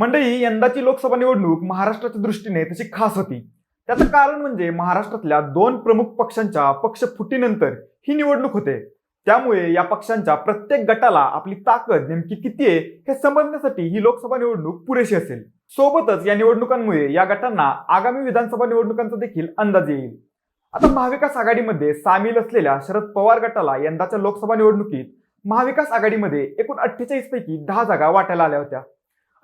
मंडळी यंदाची लोकसभा निवडणूक महाराष्ट्राच्या दृष्टीने तशी खास होती. त्याचं कारण म्हणजे महाराष्ट्रातल्या दोन प्रमुख पक्षांच्या पक्ष फुटीनंतर ही निवडणूक होते. त्यामुळे या पक्षांच्या प्रत्येक गटाला आपली ताकद नेमकी किती आहे हे समजण्यासाठी ही लोकसभा निवडणूक पुरेशी असेल. सोबतच या निवडणुकांमुळे या गटांना आगामी विधानसभा निवडणुकांचा देखील अंदाज येईल. आता महाविकास आघाडीमध्ये सामील असलेल्या शरद पवार गटाला यंदाच्या लोकसभा निवडणुकीत महाविकास आघाडीमध्ये एकूण अठ्ठेचाळीस पैकी दहा जागा वाटायला आल्या होत्या.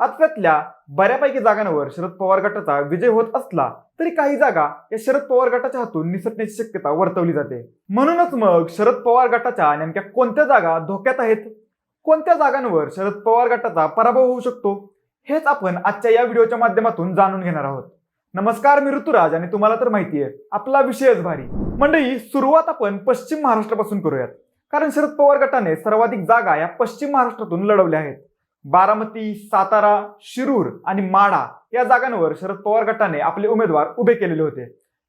आता बऱ्यापैकी जागांवर शरद पवार गटाचा विजय होत असला तरी काही जागा या शरद पवार गटाच्या हातून निसटण्याची शक्यता वर्तवली जाते. म्हणूनच मग शरद पवार गटाच्या नेमक्या कोणत्या जागा धोक्यात आहेत? कोणत्या जागांवर शरद पवार गटाचा पराभव होऊ शकतो? हेच आपण आजच्या या व्हिडिओच्या माध्यमातून जाणून घेणार आहोत. नमस्कार मी ऋतुराज आणि तुम्हाला तर माहिती आहे आपला विषयच भारी. मंडळी सुरुवात आपण पश्चिम महाराष्ट्रापासून करूयात. कारण शरद पवार गटाने सर्वाधिक जागा या पश्चिम महाराष्ट्रातून लढवल्या आहेत. बारामती सातारा शिरूर आणि माढा या जागांवर शरद पवार गटाने आपले उमेदवार उभे केलेले होते.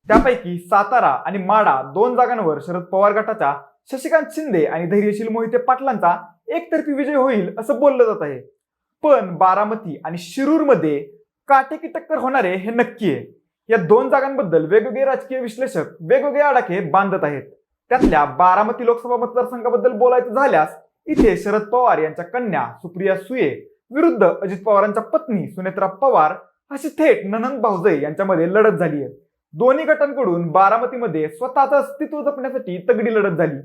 त्यापैकी सातारा आणि माढा दोन जागांवर शरद पवार गटाच्या शशिकांत शिंदे आणि धैर्यशील मोहिते पाटलांचा एकतर्फी विजय होईल असं बोललं जात आहे. पण बारामती आणि शिरूरमध्ये काटेकी टक्कर होणारे हे नक्की आहे. या दोन जागांबद्दल वेगवेगळे राजकीय विश्लेषक वेगवेगळे आडाखे बांधत आहेत. त्यातल्या बारामती लोकसभा मतदारसंघाबद्दल बोलायचं झाल्यास इथे शरद पवार यांच्या कन्या सुप्रिया सुये विरुद्ध अजित पवारांच्या पत्नी सुनेत्रा पवार अशी थेट ननंद भाऊजय यांच्यामध्ये लढत झाली आहे. दोन्ही गटांकडून बारामतीमध्ये स्वतःचं अस्तित्व जपण्यासाठी तगडी लढत झाली.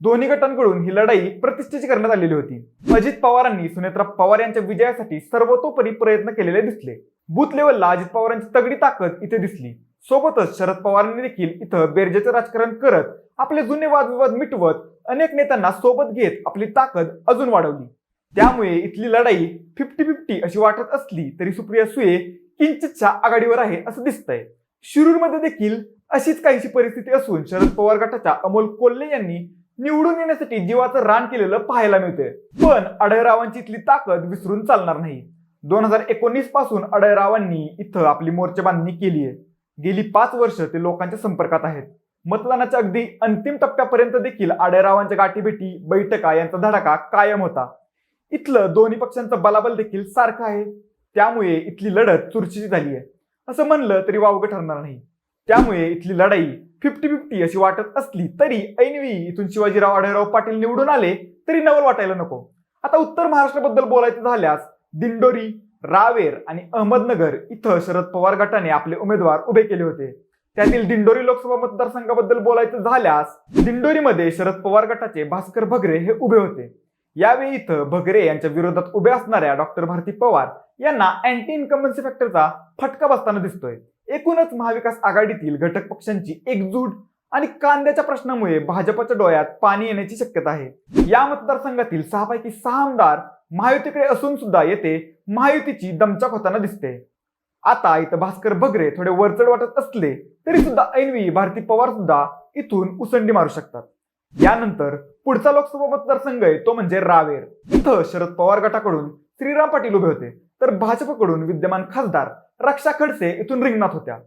दोन्ही गटांकडून ही लढाई प्रतिष्ठेची करण्यात आलेली होती. अजित पवारांनी सुनेत्रा पवार यांच्या विजयासाठी सर्वतोपरी प्रयत्न केलेले दिसले. बूथ लेवलला अजित पवारांची तगडी ताकद इथे दिसली. सोबतच शरद पवारांनी देखील इथं बेरजेचं राजकारण करत आपले जुने वादविवाद मिटवत अनेक नेत्यांना सोबत घेत आपली ताकद अजून वाढवली. त्यामुळे इथली लढाई फिफ्टी फिफ्टी अशी वाटत असली तरी सुप्रिया सुये किंचितच्या आघाडीवर आहे असं दिसतंय. शिरूरमध्ये देखील अशीच काहीशी परिस्थिती असून शरद पवार गटाच्या अमोल कोल्हे यांनी निवडून येण्यासाठी जीवाचं रान केलेलं पाहायला मिळते पण अडयरावांची इथली ताकद विसरून चालणार नाही. दोन हजार एकोणीसपासून अडयरावांनी इथं आपली मोर्चेबांधणी केली आहे गेली पाच वर्ष ते लोकांच्या संपर्कात आहेत. मतदानाच्या अगदी अंतिम टप्प्यापर्यंत देखील आडेरावांच्या गाठीभेटी बैठका यांचा धडाका कायम होता. इथलं दोन्ही पक्षांचं बलाबल देखील सारखं आहे. त्यामुळे इथली लढत चुरशीची झाली आहे असं म्हणलं तरी वावगं ठरणार नाही. त्यामुळे इथली लढाई फिफ्टी फिफ्टी अशी वाटत असली तरी ऐनवी इथून शिवाजीराव आढळराव पाटील निवडून आले तरी नवल वाटायला नको. आता उत्तर महाराष्ट्राबद्दल बोलायचं झाल्यास दिंडोरी रावेर आणि अहमदनगर इथं शरद पवार गटाने आपले उमेदवार उभे केले होते. त्यातील दिंडोरी लोकसभा मतदारसंघाबद्दल बोलायचं झाल्यास दिंडोरीमध्ये शरद पवार गटाचे भास्कर भगरे हे उभे होते. यावेळी इथं भगरे यांच्या विरोधात उभ्या असणाऱ्या डॉक्टर भारती पवार यांना अँटी इन्कम्बन्सी फॅक्टरचा फटका बसताना दिसतोय. एकूणच महाविकास आघाडीतील घटक पक्षांची एकजूट आणि कांद्याच्या प्रश्नामुळे भाजपच्या डोळ्यात पाणी येण्याची शक्यता आहे. या मतदारसंघातील सहापैकी सहा आमदार महायुतीकडे असून सुद्धा येथे महायुतीची दमचाक होताना दिसते. आता इथं भास्कर बगरे थोडे वरचढ वाटत असले तरी सुद्धा ऐनवी भारती पवार सुद्धा इथून उसंडी मारू शकतात. यानंतर पुढचा लोकसभा मतदारसंघ आहे तो म्हणजे रावेर. इथं शरद पवार गटाकडून श्रीराम पाटील उभे होते तर भाजपकडून विद्यमान खासदार रक्षा खडसे इथून रिंगणात होत्या.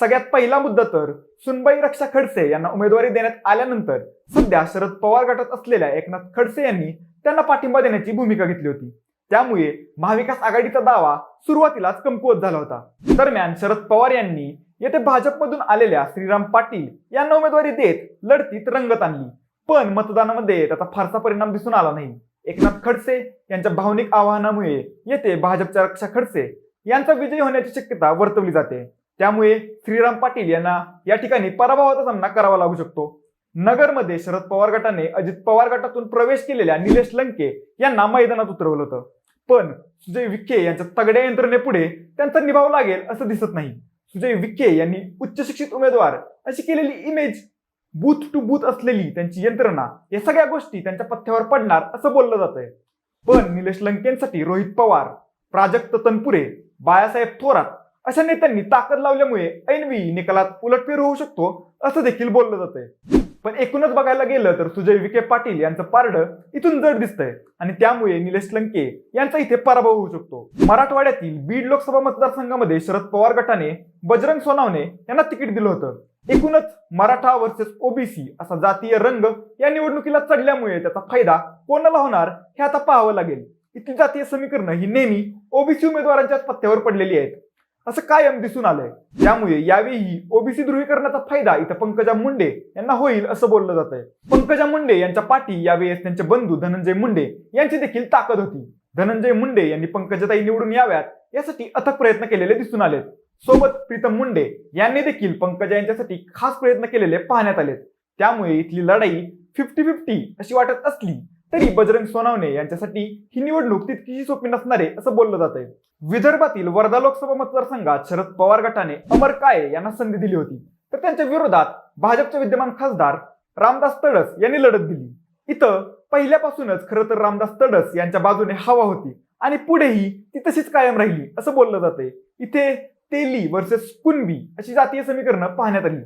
सगळ्यात पहिला मुद्दा तर सुनबाई रक्षा खडसे यांना उमेदवारी देण्यात आल्यानंतर सध्या शरद पवार गटात असलेल्या एकनाथ खडसे यांनी त्यांना पाठिंबा देण्याची भूमिका घेतली होती. त्यामुळे महाविकास आघाडीचा दावा सुरुवातीलाच कमकुवत झाला होता. दरम्यान शरद पवार यांनी येथे भाजपमधून आलेल्या श्रीराम पाटील यांना उमेदवारी देत लढतीत रंगत आणली. पण मतदानामध्ये त्याचा फारसा परिणाम दिसून आला नाही. एकनाथ खडसे यांच्या भावनिक आवाहनामुळे येथे भाजपच्या रक्षा खडसे यांचा विजय होण्याची शक्यता वर्तवली जाते. त्यामुळे श्रीराम पाटील यांना या ठिकाणी पराभवाचा सामना करावा लागू शकतो. नगरमध्ये शरद पवार गटाने अजित पवार गटातून प्रवेश केलेल्या निलेश लंके यांना मैदानात उतरवलं होतं. पण सुजय विखे यांच्या तगड्या यंत्रणेपुढे त्यांचा निभाव लागेल असं दिसत नाही. सुजय विखे यांनी उच्च शिक्षित उमेदवार अशी केलेली इमेज बूथ टू बूथ असलेली त्यांची यंत्रणा या सगळ्या गोष्टी त्यांच्या पथ्यावर पडणार असं बोललं जात आहे पण निलेश लंकेंसाठी रोहित पवार प्राजक्त तनपुरे बाळासाहेब थोरात अशा नेत्यांनी ताकद लावल्यामुळे ऐनवी निकालात उलटफेर होऊ शकतो असं देखील बोललं जातंय. पण एकूणच बघायला गेलं तर सुजय विखे पाटील यांचं पारडं इथून जड दिसतंय. आणि त्यामुळे निलेश लंके यांचा इथे पराभव होऊ शकतो. मराठवाड्यातील बीड लोकसभा मतदारसंघामध्ये शरद पवार गटाने बजरंग सोनावणे यांना तिकीट दिलं होतं. एकूणच मराठा वर्सेस ओबीसी असा जातीय रंग या निवडणुकीला चढल्यामुळे त्याचा फायदा कोणाला होणार हे आता पाहावं लागेल. इथली जातीय समीकरणं ही नेहमी ओबीसी उमेदवारांच्याच पत्त्यावर पडलेली आहेत. असं कायम दिसून आलंय. त्यामुळे यावेळी ओबीसी ध्रुवीकरणाचा फायदा इथं पंकजा मुंडे यांना होईल असं बोललं जात आहे पंकजा मुंडे यांच्या पाठी यावेळेस त्यांचे बंधू धनंजय मुंडे यांची देखील ताकद होती. धनंजय मुंडे यांनी पंकजाताई निवडून याव्यात यासाठी अथक प्रयत्न केलेले दिसून आलेत. सोबत प्रीतम मुंडे यांनी देखील पंकजा यांच्यासाठी खास प्रयत्न केलेले पाहण्यात आलेत. त्यामुळे इथली लढाई फिफ्टी फिफ्टी अशी वाटत असली तरी बजरंग सोनावणे यांच्यासाठी ही निवडणूक तितकीशी सोपी नसणारे असं बोललं जात आहे विदर्भातील वर्धा लोकसभा मतदारसंघात शरद पवार गटाने अमर काळे यांना संधी दिली होती. तर त्यांच्या विरोधात भाजपचे विद्यमान खासदार रामदास तडस यांनी लढत दिली. इथं पहिल्यापासूनच खरं तर रामदास तडस यांच्या बाजूने हवा होती आणि पुढेही ती तशीच कायम राहिली असं बोललं जाते इथे तेली वर्सेस कुणबी अशी जातीय समीकरणं पाहण्यात आली.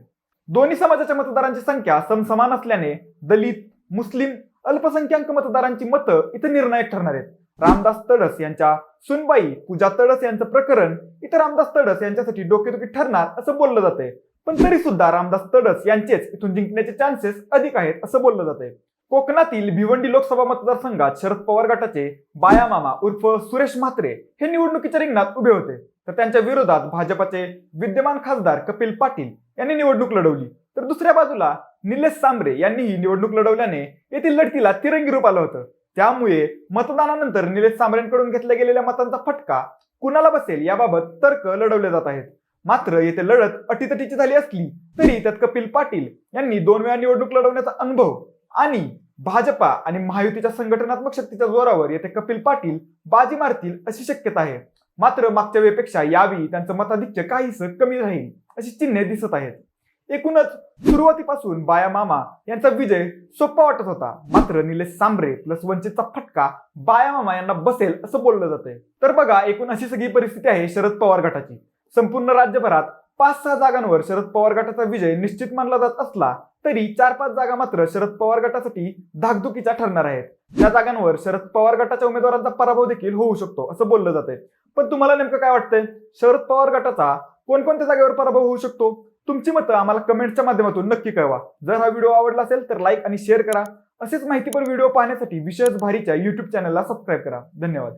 दोन्ही समाजाच्या मतदारांची संख्या समसमान असल्याने दलित मुस्लिम अल्पसंख्याक मतदारांची मतं इथं निर्णायक ठरणार आहेत. रामदास तडस यांच्या सुनबाई पूजा तडस यांचं प्रकरण इथं रामदास तडस यांच्यासाठी डोकेदुखी ठरणार असं बोललं जातंय. पण तरी सुद्धा रामदास तडस यांचेच इथून जिंकण्याचे चान्सेस अधिक आहेत असं बोललं जातंय. कोकणातील भिवंडी लोकसभा मतदारसंघात शरद पवार गटाचे बायामामा उर्फ सुरेश म्हात्रे हे निवडणुकीच्या रिंगणात उभे होते. तर त्यांच्या विरोधात भाजपाचे विद्यमान खासदार कपिल पाटील यांनी निवडणूक लढवली. तर दुसऱ्या बाजूला निलेश सांबरे यांनी ही निवडणूक लढवल्याने येथील लढतीला तिरंगी रूप आलं होतं. त्यामुळे मतदानानंतर निलेश सांबरेंकडून घेतल्या गेलेल्या मतांचा फटका कुणाला बसेल याबाबत तर्क लढवले जात आहेत. मात्र येथे लढत अटीतटीची झाली असली तरी त्यात कपिल पाटील यांनी दोन वेळा निवडणूक लढवण्याचा अनुभव आणि भाजपा आणि महायुतीच्या संघटनात्मक शक्तीच्या जोरावर येथे कपिल पाटील बाजी मारतील अशी शक्यता आहे. मात्र मागच्या वेळेपेक्षा यावेळी त्यांचं मताधिक्य काहीस कमी राहील अशी चिन्हे दिसत आहेत. एकूणच सुरुवातीपासून बाया मामा यांचा विजय सोपा वाटत होता. मात्र निलेश सांबरे प्लस वंचितचा फटका बाया मामा यांना बसेल असं बोललं जातंय. तर बघा एकूण अशी सगळी परिस्थिती आहे शरद पवार गटाची. संपूर्ण राज्यभरात पाच सहा जागांवर शरद पवार गटाचा विजय निश्चित मानला जात असला तरी चार पाच जागा मात्र शरद पवार गटासाठी धाकधुकीच्या ठरणार आहेत. त्या जागांवर शरद पवार गटाच्या उमेदवारांचा पराभव देखील होऊ शकतो असं बोललं जातंय. पण तुम्हाला नेमकं काय वाटतंय? शरद पवार गटाचा कोणकोणत्या जागेवर पराभव होऊ शकतो? तुमची मतं आम्हाला कमेंटच्या माध्यमातून नक्की कळवा. जर हा व्हिडिओ आवडला असेल तर लाईक आणि शेअर करा. असेच माहितीपर व्हिडिओ पाहण्यासाठी विशेष भारीच्या युट्यूब चॅनलला सबस्क्राईब करा. धन्यवाद.